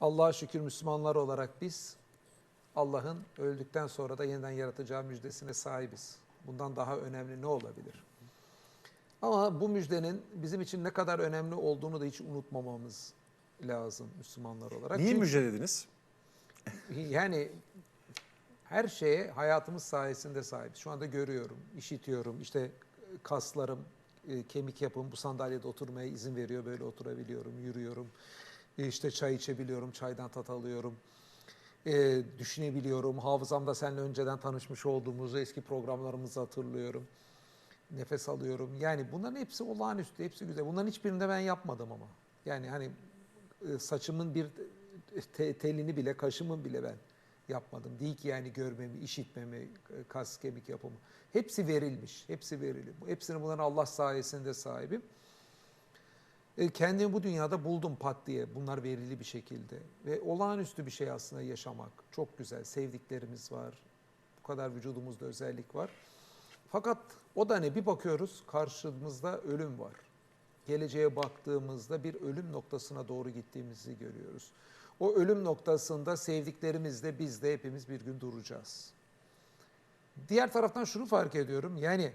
Allah'a şükür Müslümanlar olarak biz Allah'ın öldükten sonra da yeniden yaratacağı müjdesine sahibiz. Bundan daha önemli ne olabilir? Ama bu müjdenin bizim için ne kadar önemli olduğunu da hiç unutmamamız lazım Müslümanlar olarak. Niye Çünkü- müjdelediniz? yani her şeye hayatımız sayesinde sahibiz. Şu anda görüyorum, işitiyorum. İşte kaslarım, e, kemik yapım bu sandalyede oturmaya izin veriyor. Böyle oturabiliyorum, yürüyorum. E, İşte çay içebiliyorum, çaydan tat alıyorum. E, düşünebiliyorum. Hafızamda seninle önceden tanışmış olduğumuzu, eski programlarımızı hatırlıyorum. Nefes alıyorum. Yani bunların hepsi olağanüstü, hepsi güzel. Bunların hiçbirini de ben yapmadım ama. Yani hani e, saçımın bir te- telini bile, kaşımın bile ben yapmadım. Değil ki yani görmemi, işitmemi, e, kas kemik yapımı. Hepsi verilmiş, hepsi verili. Hepsini bunların Allah sayesinde sahibim. E, Kendimi bu dünyada buldum pat diye. Bunlar verili bir şekilde. Ve olağanüstü bir şey aslında yaşamak. Çok güzel. Sevdiklerimiz var. Bu kadar vücudumuzda özellik var. Fakat o da ne? Bir bakıyoruz karşımızda ölüm var. Geleceğe baktığımızda bir ölüm noktasına doğru gittiğimizi görüyoruz. O ölüm noktasında sevdiklerimizle biz de hepimiz bir gün duracağız. Diğer taraftan şunu fark ediyorum. Yani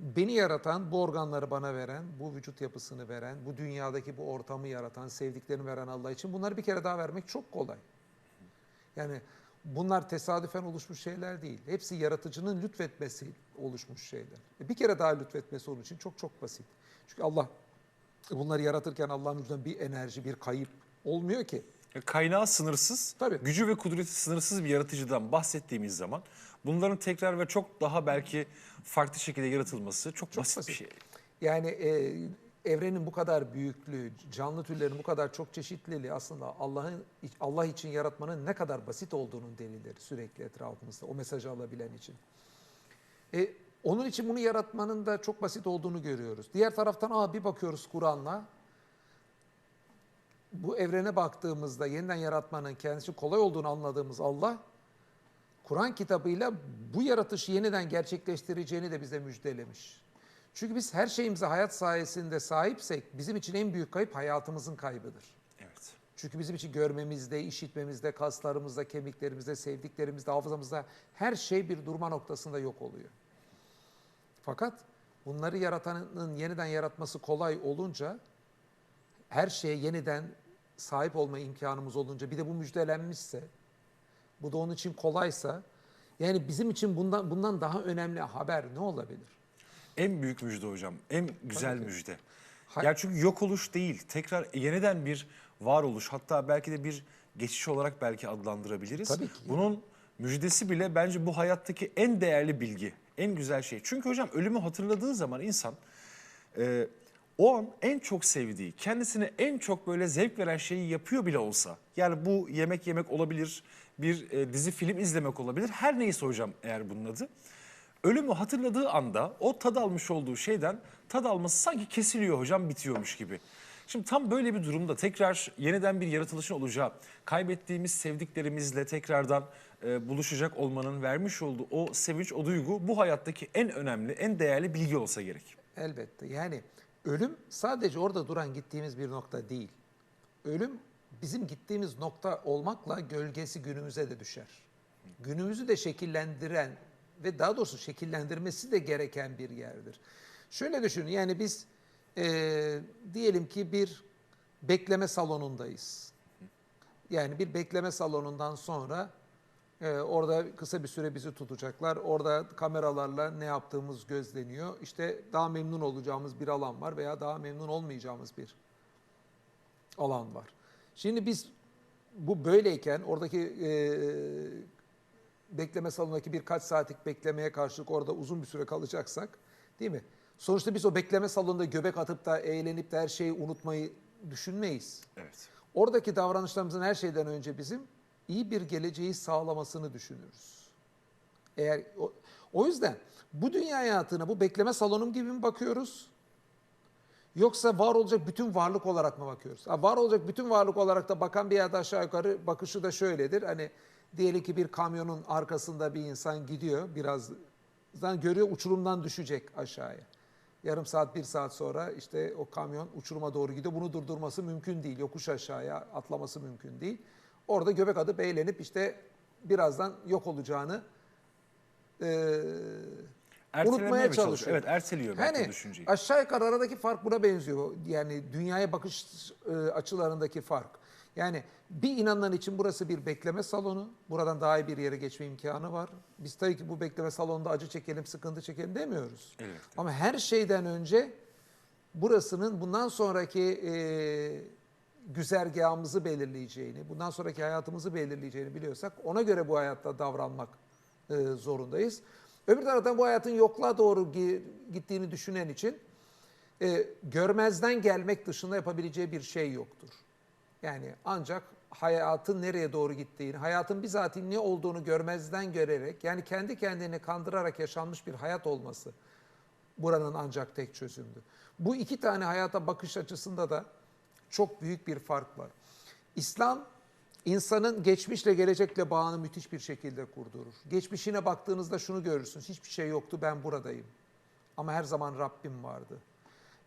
beni yaratan, bu organları bana veren, bu vücut yapısını veren, bu dünyadaki bu ortamı yaratan, sevdiklerimi veren Allah için bunları bir kere daha vermek çok kolay. Yani bunlar tesadüfen oluşmuş şeyler değil. Hepsi yaratıcının lütfetmesi oluşmuş şeyler. E Bir kere daha lütfetmesi onun için çok çok basit. Çünkü Allah bunları yaratırken Allah'ın yüzünden bir enerji, bir kayıp olmuyor ki. Kaynağı sınırsız, Tabii. gücü ve kudreti sınırsız bir yaratıcıdan bahsettiğimiz zaman bunların tekrar ve çok daha belki farklı şekilde yaratılması çok, basit, bir basit. şey. Yani e, evrenin bu kadar büyüklüğü, canlı türlerin bu kadar çok çeşitliliği aslında Allah'ın Allah için yaratmanın ne kadar basit olduğunun delilleri sürekli etrafımızda o mesajı alabilen için. E, onun için bunu yaratmanın da çok basit olduğunu görüyoruz. Diğer taraftan aa, bir bakıyoruz Kur'an'la bu evrene baktığımızda yeniden yaratmanın kendisi kolay olduğunu anladığımız Allah Kur'an kitabıyla bu yaratışı yeniden gerçekleştireceğini de bize müjdelemiş. Çünkü biz her şeyimize hayat sayesinde sahipsek bizim için en büyük kayıp hayatımızın kaybıdır. Evet. Çünkü bizim için görmemizde, işitmemizde, kaslarımızda, kemiklerimizde, sevdiklerimizde, hafızamızda her şey bir durma noktasında yok oluyor. Fakat bunları yaratanın yeniden yaratması kolay olunca her şeye yeniden sahip olma imkanımız olunca bir de bu müjdelenmişse bu da onun için kolaysa yani bizim için bundan bundan daha önemli haber ne olabilir? En büyük müjde hocam, en güzel Tabii müjde. Yani çünkü yok oluş değil, tekrar yeniden bir varoluş, hatta belki de bir geçiş olarak belki adlandırabiliriz. Tabii ki. Bunun müjdesi bile bence bu hayattaki en değerli bilgi, en güzel şey. Çünkü hocam ölümü hatırladığı zaman insan e, o an en çok sevdiği, kendisine en çok böyle zevk veren şeyi yapıyor bile olsa. Yani bu yemek yemek olabilir, bir e, dizi film izlemek olabilir. Her neyse hocam eğer bunun adı. Ölümü hatırladığı anda o tad almış olduğu şeyden tad alması sanki kesiliyor hocam bitiyormuş gibi. Şimdi tam böyle bir durumda tekrar yeniden bir yaratılışın olacağı, kaybettiğimiz sevdiklerimizle tekrardan e, buluşacak olmanın vermiş olduğu o sevinç, o duygu bu hayattaki en önemli, en değerli bilgi olsa gerek. Elbette. Yani ölüm sadece orada duran gittiğimiz bir nokta değil. Ölüm bizim gittiğimiz nokta olmakla gölgesi günümüze de düşer. Günümüzü de şekillendiren ve daha doğrusu şekillendirmesi de gereken bir yerdir. Şöyle düşünün yani biz eee, diyelim ki bir bekleme salonundayız. Yani bir bekleme salonundan sonra e, orada kısa bir süre bizi tutacaklar. Orada kameralarla ne yaptığımız gözleniyor. İşte daha memnun olacağımız bir alan var veya daha memnun olmayacağımız bir alan var. Şimdi biz bu böyleyken oradaki e, bekleme salonundaki birkaç saatlik beklemeye karşılık orada uzun bir süre kalacaksak değil mi? Sonuçta biz o bekleme salonunda göbek atıp da eğlenip de her şeyi unutmayı düşünmeyiz. Evet. Oradaki davranışlarımızın her şeyden önce bizim iyi bir geleceği sağlamasını düşünürüz. Eğer o, o yüzden bu dünya hayatına bu bekleme salonum gibi mi bakıyoruz? Yoksa var olacak bütün varlık olarak mı bakıyoruz? Ha, var olacak bütün varlık olarak da bakan bir yerde aşağı yukarı bakışı da şöyledir. Hani diyelim ki bir kamyonun arkasında bir insan gidiyor biraz görüyor uçurumdan düşecek aşağıya. Yarım saat, bir saat sonra işte o kamyon uçuruma doğru gidiyor. Bunu durdurması mümkün değil. Yokuş aşağıya atlaması mümkün değil. Orada göbek adı beğlenip işte birazdan yok olacağını e, unutmaya çalışıyor. Evet erteliyor belki Yani düşünceyi. aşağı yukarı aradaki fark buna benziyor. Yani dünyaya bakış e, açılarındaki fark. Yani bir inanan için burası bir bekleme salonu. Buradan daha iyi bir yere geçme imkanı var. Biz tabii ki bu bekleme salonunda acı çekelim, sıkıntı çekelim demiyoruz. Evet. Ama her şeyden önce burasının bundan sonraki e, güzergahımızı belirleyeceğini, bundan sonraki hayatımızı belirleyeceğini biliyorsak ona göre bu hayatta davranmak e, zorundayız. Öbür taraftan bu hayatın yokluğa doğru gi- gittiğini düşünen için e, görmezden gelmek dışında yapabileceği bir şey yoktur. Yani ancak hayatın nereye doğru gittiğini, hayatın bizatihi ne olduğunu görmezden görerek, yani kendi kendini kandırarak yaşanmış bir hayat olması buranın ancak tek çözümdü. Bu iki tane hayata bakış açısında da çok büyük bir fark var. İslam insanın geçmişle gelecekle bağını müthiş bir şekilde kurdurur. Geçmişine baktığınızda şunu görürsünüz. Hiçbir şey yoktu ben buradayım. Ama her zaman Rabbim vardı.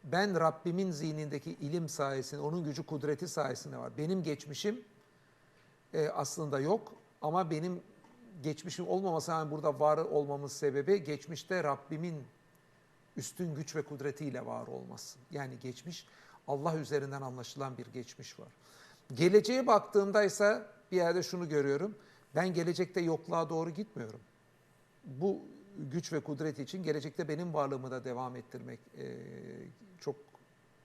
Ben Rabbimin zihnindeki ilim sayesinde, onun gücü kudreti sayesinde var. Benim geçmişim e, aslında yok ama benim geçmişim olmamasına rağmen burada var olmamın sebebi geçmişte Rabbimin üstün güç ve kudretiyle var olması. Yani geçmiş Allah üzerinden anlaşılan bir geçmiş var. Geleceğe baktığımda ise bir yerde şunu görüyorum. Ben gelecekte yokluğa doğru gitmiyorum. Bu güç ve kudret için gelecekte benim varlığımı da devam ettirmek eee, çok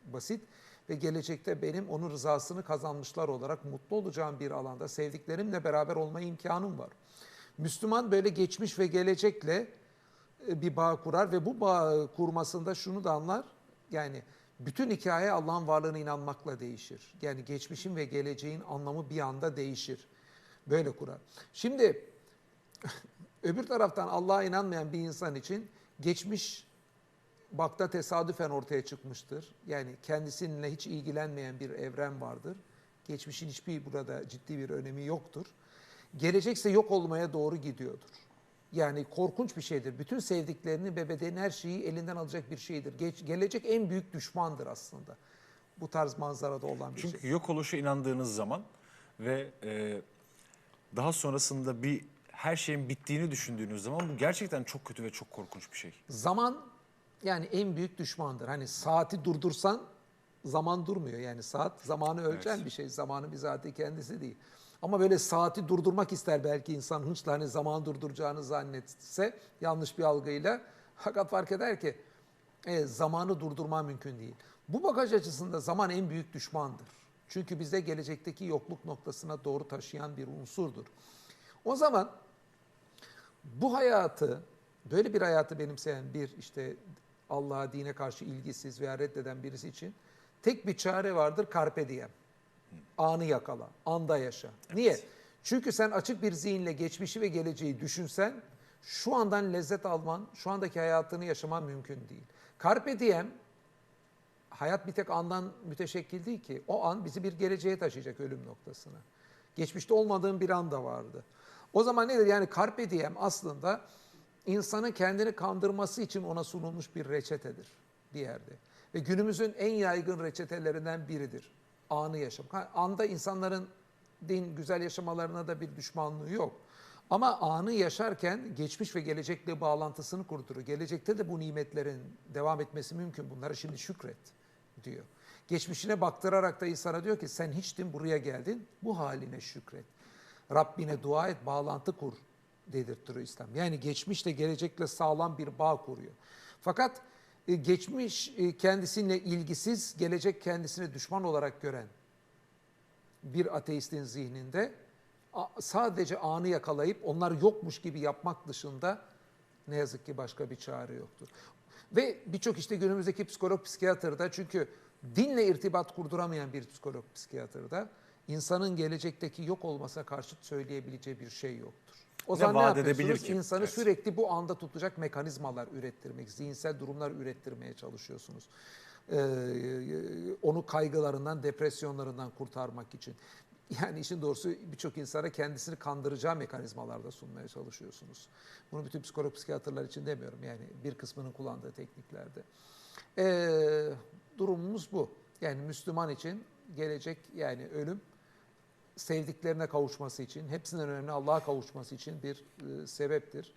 basit ve gelecekte benim onun rızasını kazanmışlar olarak mutlu olacağım bir alanda sevdiklerimle beraber olma imkanım var. Müslüman böyle geçmiş ve gelecekle e, bir bağ kurar ve bu bağ kurmasında şunu da anlar. Yani bütün hikaye Allah'ın varlığına inanmakla değişir. Yani geçmişin ve geleceğin anlamı bir anda değişir. Böyle kurar. Şimdi öbür taraftan Allah'a inanmayan bir insan için geçmiş bakta tesadüfen ortaya çıkmıştır. Yani kendisininle hiç ilgilenmeyen bir evren vardır. Geçmişin hiçbir burada ciddi bir önemi yoktur. Gelecekse yok olmaya doğru gidiyordur. Yani korkunç bir şeydir. Bütün sevdiklerini ve bedenin her şeyi elinden alacak bir şeydir. Geç, gelecek en büyük düşmandır aslında. Bu tarz manzarada olan bir şey. Çünkü yok oluşa inandığınız zaman ve e, daha sonrasında bir her şeyin bittiğini düşündüğünüz zaman bu gerçekten çok kötü ve çok korkunç bir şey. Zaman yani en büyük düşmandır. Hani saati durdursan zaman durmuyor. Yani saat zamanı ölçen Evet. bir şey. Zamanı bizatihi kendisi değil. Ama böyle saati durdurmak ister belki insan hınçla hani zaman durduracağını zannetse yanlış bir algıyla. Fakat fark eder ki e, zamanı durdurma mümkün değil. Bu bakış açısında zaman en büyük düşmandır. Çünkü bize gelecekteki yokluk noktasına doğru taşıyan bir unsurdur. O zaman bu hayatı, böyle bir hayatı benimseyen bir işte Allah'a, dine karşı ilgisiz veya reddeden birisi için tek bir çare vardır, carpe diem. Anı yakala, anda yaşa. Niye? Çünkü sen açık bir zihinle geçmişi ve geleceği düşünsen, şu andan lezzet alman, şu andaki hayatını yaşaman mümkün değil. Carpe diem, hayat bir tek andan müteşekkil değil ki. O an bizi bir geleceğe taşıyacak ölüm noktasına. Geçmişte olmadığın bir an da vardı. O zaman nedir? Yani carpe diem aslında insanın kendini kandırması için ona sunulmuş bir reçetedir bir yerde. Ve günümüzün en yaygın reçetelerinden biridir. Anı yaşam. Ha, Anda insanların din güzel yaşamalarına da bir düşmanlığı yok. Ama anı yaşarken geçmiş ve gelecekle bağlantısını kurdurur. Gelecekte de bu nimetlerin devam etmesi mümkün. Bunlara şimdi şükret diyor. Geçmişine baktırarak da insana diyor ki sen hiçtin buraya geldin bu haline şükret. Rabbine dua et bağlantı kur dedirtiyor İslam. Yani geçmişle gelecekle sağlam bir bağ kuruyor. Fakat geçmiş e, kendisiyle ilgisiz, gelecek kendisine düşman olarak gören bir ateistin zihninde sadece anı yakalayıp onlar yokmuş gibi yapmak dışında ne yazık ki başka bir çare yoktur. Ve birçok işte günümüzdeki psikolog psikiyatrda çünkü dinle irtibat kurduramayan bir psikolog psikiyatrda insanın gelecekteki yok olmasına karşıt söyleyebileceği bir şey yoktur. O Ne zaman ne edebilir yapıyorsunuz? ki? İnsanı Evet. sürekli bu anda tutacak mekanizmalar ürettirmek, zihinsel durumlar ürettirmeye çalışıyorsunuz. Ee, onu kaygılarından, depresyonlarından kurtarmak için. Yani işin doğrusu birçok insana kendisini kandıracağı mekanizmalarda sunmaya çalışıyorsunuz. Bunu bütün psikolog psikiyatrlar için demiyorum. Yani bir kısmının kullandığı tekniklerde. Ee, durumumuz bu. Yani Müslüman için gelecek yani ölüm sevdiklerine kavuşması için, hepsinden önemli Allah'a kavuşması için bir e, sebeptir.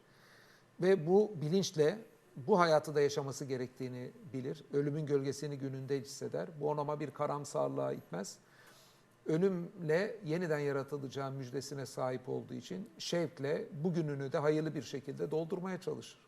Ve bu bilinçle bu hayatı da yaşaması gerektiğini bilir. Ölümün gölgesini gününde hisseder. Bu onu ama bir karamsarlığa itmez. Ölümle yeniden yaratılacağı müjdesine sahip olduğu için şevkle bugününü de hayırlı bir şekilde doldurmaya çalışır.